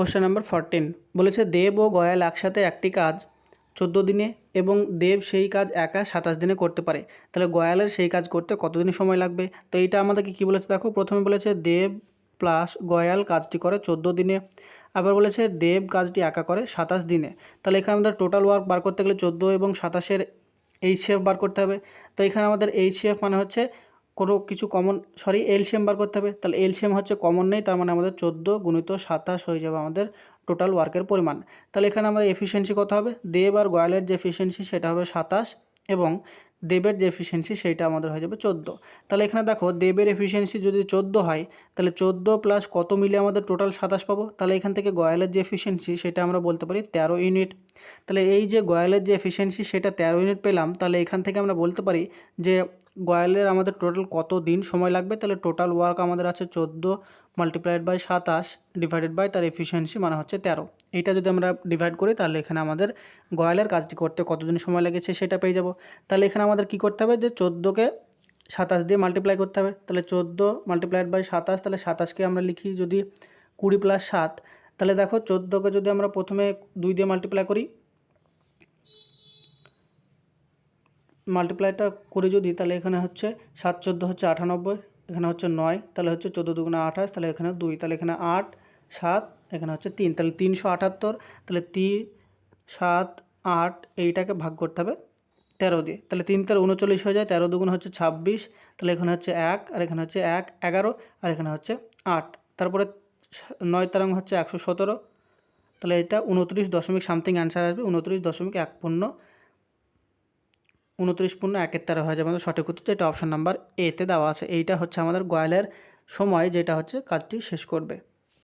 Question number fourteen বলেছে দেব ও গয়াল একসাথে একটি কাজ চোদ্দ দিনে এবং দেব সেই কাজ একা সাতাশ দিনে করতে পারে। তাহলে গয়ালের সেই কাজ করতে কতদিন সময় লাগবে? তো এইটা আমাদেরকে কী বলেছে দেখো, প্রথমে বলেছে দেব প্লাস গয়াল কাজটি করে চোদ্দ দিনে, আবার বলেছে দেব কাজটি একা করে সাতাশ দিনে। তাহলে এখানে আমাদের টোটাল ওয়ার্ক বার করতে গেলে চোদ্দ এবং সাতাশের এইচ এফ বার করতে হবে। তো এখানে আমাদের এইচ এফ মানে হচ্ছে কোনো কিছু কমন সরি এলসিএম বার করতে হবে। তাহলে এলসিএম হচ্ছে কমন নেই, তার মানে আমাদের চোদ্দ গুণিত সাতাশ হয়ে যাবে আমাদের টোটাল ওয়ার্কের পরিমাণ। তাহলে এখানে আমাদের এফিসিয়েন্সি কত হবে? দেব আর গয়ালের যে এফিসিয়েন্সি সেটা হবে সাতাশ এবং দেবের যে এফিসিয়েন্সি সেইটা আমাদের হয়ে যাবে চোদ্দ। তাহলে এখানে দেখো, দেবের এফিসিয়েন্সি যদি চোদ্দ হয়, তাহলে চোদ্দ প্লাস কত মিলে আমাদের টোটাল সাতাশ পাবো? তাহলে এখান থেকে গয়ালের যে এফিসিয়েন্সি সেটা আমরা বলতে পারি তেরো ইউনিট তাহলে এই যে গয়ালের যে এফিসিয়েন্সি সেটা তেরো ইউনিট পেলাম, তাহলে এখান থেকে আমরা বলতে পারি যে গয়ালের আমাদের টোটাল কত দিন সময় লাগবে? তাহলে টোটাল ওয়ার্ক আমাদের আছে চোদ্দ মাল্টিপ্লাইড বাই সাতাশ ডিভাইডেড বাই তার এফিসিয়েন্সি মানে হচ্ছে তেরো। এইটা যদি আমরা ডিভাইড করি, তাহলে এখানে আমাদের গয়ালের কাজটি করতে কতদিন সময় লেগেছে সেটা পেয়ে যাব। তাহলে এখানে আমাদের কি করতে হবে? যে চোদ্দোকে সাতাশ দিয়ে মাল্টিপ্লাই করতে হবে। তাহলে চোদ্দ মাল্টিপ্লাইড বাই সাতাশ, তাহলে সাতাশকে আমরা লিখি যদি কুড়ি প্লাস সাত, তাহলে দেখো চোদ্দোকে যদি আমরা প্রথমে দুই দিয়ে মাল্টিপ্লাই করি মাল্টিপ্লাইটা করি যদি, তাহলে এখানে হচ্ছে সাত, চোদ্দ হচ্ছে আটানব্বই, এখানে হচ্ছে নয়, তাহলে হচ্ছে চোদ্দ দুগুণে আঠাশ, তাহলে এখানে দুই, তাহলে এখানে আট, সাত, এখানে হচ্ছে তিন, তাহলে তিনশো আটাত্তর, তাহলে তিন, সাত, আট, এইটাকে ভাগ করতে হবে তেরো দিয়ে, তাহলে তিন, তেরো উনচল্লিশ হয়ে যায়, তেরো দুগুণ হচ্ছে ছাব্বিশ, তাহলে এখানে হচ্ছে এক, আর এখানে হচ্ছে এক, এগারো, আর এখানে হচ্ছে আট, তারপরে নয় তারাং হচ্ছে একশো সতেরো, তাহলে এটা উনত্রিশ দশমিক সামথিং অ্যান্সার আসবে, উনত্রিশ দশমিক এক পূর্ণ উনত্রিশ পূর্ণ একের তেরো হয়ে যাবে আমাদের সঠিক উত্তর। যেটা অপশন নাম্বার এতে দেওয়া আছে। এইটা হচ্ছে আমাদের গয়লের সময়, যেটা হচ্ছে কাজটি শেষ করবে।